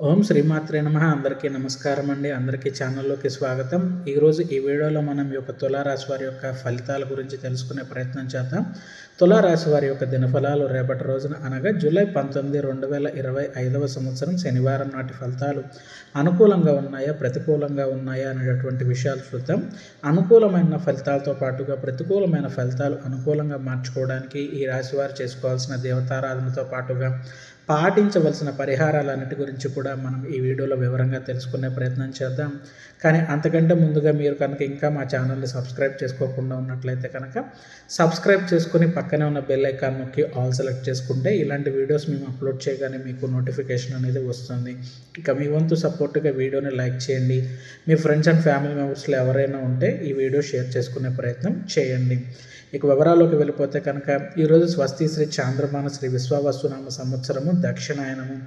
ఓం శ్రీమాత్రే నమ. అందరికీ నమస్కారం అండి. అందరికీ ఛానల్లోకి స్వాగతం. ఈరోజు ఈ వీడియోలో మనం ఈ యొక్క తులారాశి వారి యొక్క ఫలితాల గురించి తెలుసుకునే ప్రయత్నం చేద్దాం. తులారాశి వారి యొక్క దినఫలాలు రేపటి రోజున అనగా జూలై పంతొమ్మిది రెండు వేల ఇరవై ఐదవ సంవత్సరం శనివారం నాటి ఫలితాలు అనుకూలంగా ఉన్నాయా ప్రతికూలంగా ఉన్నాయా అనేటటువంటి విషయాలు చూద్దాం. అనుకూలమైన ఫలితాలతో పాటుగా ప్రతికూలమైన ఫలితాలు అనుకూలంగా మార్చుకోవడానికి ఈ రాశి వారు చేసుకోవాల్సిన దేవతారాధనతో పాటుగా పాటించవలసిన పరిహారాలన్నిటి గురించి కూడా మనం ఈ వీడియోలో వివరంగా తెలుసుకునే ప్రయత్నం చేద్దాం. కానీ అంతకంటే ముందుగా మీరు కనుక ఇంకా మా ఛానల్ని సబ్స్క్రైబ్ చేసుకోకుండా ఉన్నట్లయితే కనుక సబ్స్క్రైబ్ చేసుకుని పక్కనే ఉన్న బెల్ ఐకాన్ నొక్కి ఆల్ సెలెక్ట్ చేసుకుంటే ఇలాంటి వీడియోస్ మేము అప్లోడ్ చేయగానే మీకు నోటిఫికేషన్ అనేది వస్తుంది. ఇక మీ వంతు సపోర్ట్గా వీడియోని లైక్ చేయండి. మీ ఫ్రెండ్స్ అండ్ ఫ్యామిలీ మెంబర్స్లో ఎవరైనా ఉంటే ఈ వీడియో షేర్ చేసుకునే ప్రయత్నం చేయండి. ఇక వివరాల్లోకి వెళ్ళిపోతే కనుక ఈరోజు స్వస్తి శ్రీ చాంద్రమాన శ్రీ విశ్వావస్తునామ సంవత్సరము దక్షిణాయనము.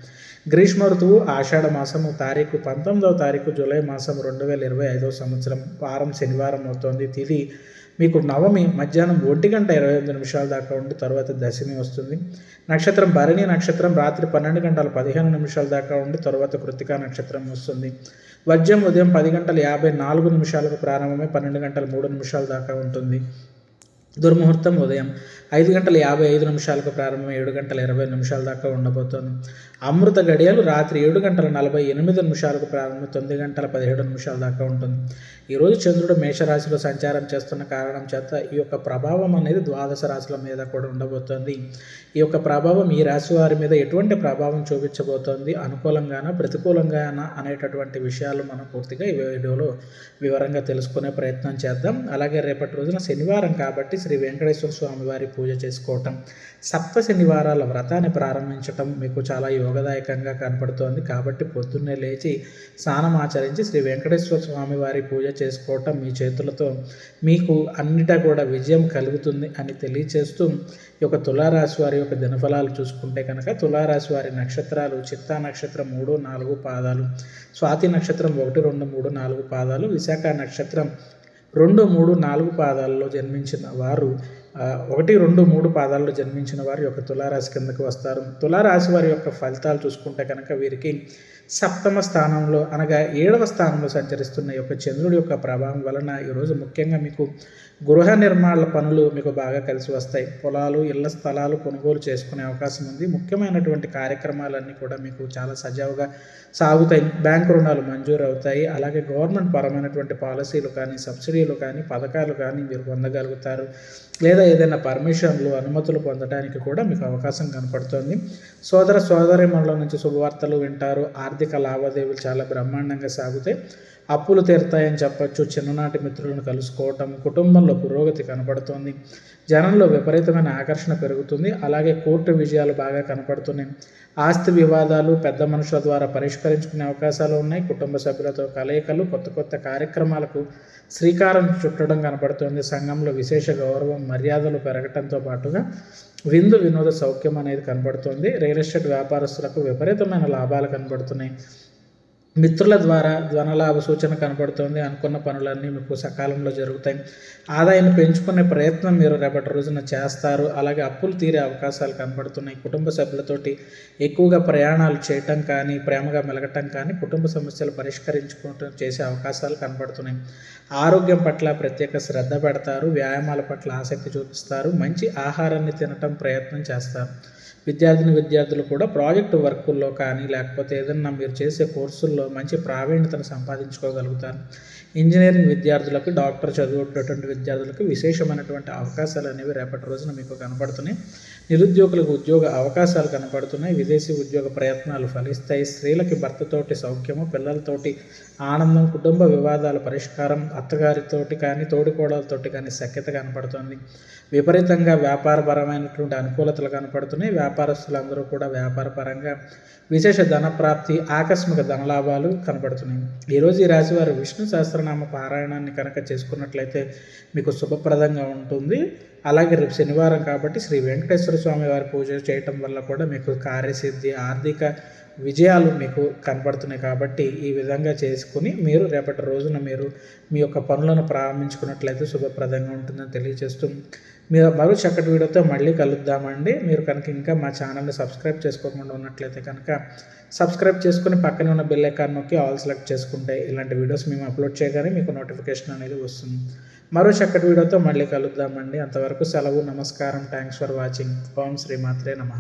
గ్రీష్మ ఋతువు ఆషాఢ మాసము తారీఖు పంతొమ్మిదవ తారీఖు జూలై మాసం రెండు వేల ఇరవై ఐదవ సంవత్సరం వారం శనివారం అవుతోంది. తిది మీకు నవమి మధ్యాహ్నం ఒంటి గంట ఇరవై ఎనిమిది నిమిషాల దాకా ఉండి తర్వాత దశమి వస్తుంది. నక్షత్రం భరణి నక్షత్రం రాత్రి పన్నెండు గంటల పదిహేను నిమిషాల దాకా ఉండి తర్వాత కృతికా నక్షత్రం వస్తుంది. వజ్రం ఉదయం పది గంటల యాభై నాలుగు నిమిషాలకు ప్రారంభమై పన్నెండు గంటల మూడు నిమిషాల దాకా ఉంటుంది. దుర్ముహూర్తం ఉదయం ఐదు గంటల యాభై ఐదు నిమిషాలకు ప్రారంభం ఏడు గంటల ఇరవై నిమిషాల దాకా ఉండబోతోంది. అమృత గడియలు రాత్రి ఏడు గంటల నలభై ఎనిమిది నిమిషాలకు ప్రారంభం తొమ్మిది గంటల పదిహేడు నిమిషాల దాకా ఉంటుంది. ఈరోజు చంద్రుడు మేషరాశిలో సంచారం చేస్తున్న కారణం చేత ఈ యొక్క ప్రభావం అనేది ద్వాదశ రాశుల మీద కూడా ఉండబోతోంది. ఈ యొక్క ప్రభావం ఈ రాశి వారి మీద ఎటువంటి ప్రభావం చూపించబోతోంది? అనుకూలంగానా ప్రతికూలంగానా అనేటటువంటి విషయాలు మనం పూర్తిగా ఈ వీడియోలో వివరంగా తెలుసుకునే ప్రయత్నం చేద్దాం. అలాగే రేపటి రోజున శనివారం కాబట్టి శ్రీ వెంకటేశ్వర స్వామి వారి పూజ చేసుకోవటం సప్త శనివారాల వ్రతాన్ని ప్రారంభించటం మీకు చాలా యోగదాయకంగా కనపడుతోంది. కాబట్టి పొద్దున్నే లేచి స్నానం ఆచరించి శ్రీ వెంకటేశ్వర స్వామి వారి పూజ చేసుకోవటం మీ చేతులతో మీకు అన్నిటా కూడా విజయం కలుగుతుంది అని తెలియచేస్తూ ఈ యొక్క తులారాశి వారి యొక్క దినఫలాలు చూసుకుంటే కనుక తులారాశి వారి నక్షత్రాలు చిత్తా నక్షత్రం మూడు నాలుగు పాదాలు స్వాతి నక్షత్రం ఒకటి రెండు మూడు నాలుగు పాదాలు విశాఖ నక్షత్రం రెండు మూడు నాలుగు పాదాలలో జన్మించిన వారు ఒకటి రెండు మూడు పాదాల్లో జన్మించిన వారి యొక్క తులారాశి కిందకు వస్తారు. తులారాశి వారి యొక్క ఫలితాలు చూసుకుంటే కనుక వీరికి సప్తమ స్థానంలో అనగా ఏడవ స్థానంలో సంచరిస్తున్న యొక్క చంద్రుడి యొక్క ప్రభావం వలన ఈరోజు ముఖ్యంగా మీకు గృహ నిర్మాణ పనులు మీకు బాగా కలిసి వస్తాయి. పొలాలు ఇళ్ళ స్థలాలు కొనుగోలు చేసుకునే అవకాశం ఉంది. ముఖ్యమైనటువంటి కార్యక్రమాలన్నీ కూడా మీకు చాలా సజావుగా సాగుతాయి. బ్యాంకు రుణాలు మంజూరు అవుతాయి. అలాగే గవర్నమెంట్ పరమైనటువంటి పాలసీలు కానీ సబ్సిడీలు కానీ పథకాలు కానీ మీరు పొందగలుగుతారు. లేదా ఏదైనా పర్మిషన్లు అనుమతులు పొందడానికి కూడా మీకు అవకాశం కనపడుతుంది. సోదర సోదరిమణుల నుంచి శుభవార్తలు వింటారు. ఆర్థిక లావాదేవీలు చాలా బ్రహ్మాండంగా సాగుతాయి. అప్పులు తీరుతాయని చెప్పచ్చు. చిన్ననాటి మిత్రులను కలుసుకోవటం కుటుంబంలో పురోగతి కనపడుతోంది. జనంలో విపరీతమైన ఆకర్షణ పెరుగుతుంది. అలాగే కోర్టు విజయాలు బాగా కనపడుతున్నాయి. ఆస్తి వివాదాలు పెద్ద మనుషుల ద్వారా పరిష్కరించుకునే అవకాశాలు ఉన్నాయి. కుటుంబ సభ్యులతో కలయికలు కొత్త కొత్త కార్యక్రమాలకు శ్రీకారం చుట్టడం కనపడుతుంది. సంఘంలో విశేష గౌరవం మర్యాదలు పెరగటంతో పాటుగా విందు వినోద సౌఖ్యం అనేది కనబడుతుంది రియల్ ఎస్టేట్ వ్యాపారస్తులకు విపరీతమైన లాభాలు కనబడుతున్నాయి మిత్రుల ద్వారా ధనలాభ సూచన కనబడుతుంది అనుకున్న పనులన్నీ మీకు సకాలంలో జరుగుతాయి. ఆదాయాన్ని పెంచుకునే ప్రయత్నం మీరు రేపటి రోజున చేస్తారు. అలాగే అప్పులు తీరే అవకాశాలు కనబడుతున్నాయి కుటుంబ సభ్యులతోటి ఎక్కువగా ప్రయాణాలు చేయటం కానీ ప్రేమగా మెలగటం కానీ కుటుంబ సమస్యలు పరిష్కరించుకోవటం చేసే అవకాశాలు కనబడుతున్నాయి ఆరోగ్యం పట్ల ప్రత్యేక శ్రద్ధ పెడతారు. వ్యాయామాల పట్ల ఆసక్తి చూపిస్తారు. మంచి ఆహారాన్ని తినటం ప్రయత్నం చేస్తారు. విద్యార్థిని విద్యార్థులు కూడా ప్రాజెక్టు వర్కుల్లో కానీ లేకపోతే ఏదన్నా మీరు చేసే కోర్సుల్లో మంచి ప్రావీణ్యతను సంపాదించుకోగలుగుతారు. ఇంజనీరింగ్ విద్యార్థులకు డాక్టర్ చదువుతున్నటువంటి విద్యార్థులకు విశేషమైనటువంటి అవకాశాలు అనేవి రేపటి రోజున మీకు కనపడుతున్నాయి. నిరుద్యోగులకు ఉద్యోగ అవకాశాలు కనపడుతున్నాయి. విదేశీ ఉద్యోగ ప్రయత్నాలు ఫలిస్తాయి. స్త్రీలకి భర్తతోటి సౌఖ్యము పిల్లలతోటి ఆనందం కుటుంబ వివాదాల పరిష్కారం అత్తగారితోటి కానీ తోడికోడలతోటి కానీ సఖ్యత కనపడుతుంది. విపరీతంగా వ్యాపారపరమైనటువంటి అనుకూలతలు కనపడుతున్నాయి. వ్యాపారస్తులందరూ కూడా వ్యాపారపరంగా విశేష ధన ప్రాప్తి ఆకస్మిక ధనలాభాలు కనబడుతున్నాయి. ఈరోజు ఈ రాశివారు విష్ణు సహస్రనామ పారాయణాన్ని కనుక చేసుకున్నట్లయితే మీకు శుభప్రదంగా ఉంటుంది. అలాగే రేపు శనివారం కాబట్టి శ్రీ వెంకటేశ్వర స్వామి వారి పూజ చేయటం వల్ల కూడా మీకు కార్యసిద్ధి ఆర్థిక విజయాలు మీకు కనబడుతున్నాయి కాబట్టి ఈ విధంగా చేసుకుని మీరు రేపటి రోజున మీరు మీ యొక్క పనులను ప్రారంభించుకున్నట్లయితే శుభప్రదంగా ఉంటుందని తెలియజేస్తూ మీరు మరో చక్కటి వీడియోతో మళ్ళీ కలుద్దామండి. మీరు కనుక ఇంకా మా ఛానల్ని సబ్స్క్రైబ్ చేసుకోకుండా ఉన్నట్లయితే కనుక సబ్స్క్రైబ్ చేసుకుని పక్కనే ఉన్న బెల్ ఐకాన్ నొక్కి ఆల్ సెలెక్ట్ చేసుకుంటే ఇలాంటి వీడియోస్ మేము అప్లోడ్ చేయగానే మీకు నోటిఫికేషన్ అనేది వస్తుంది. మరో చక్కటి వీడియోతో మళ్ళీ కలుద్దామండి. అంతవరకు సెలవు నమస్కారం థ్యాంక్స్ ఫర్ వాచింగ్. ఓం శ్రీమాత్రే నమ.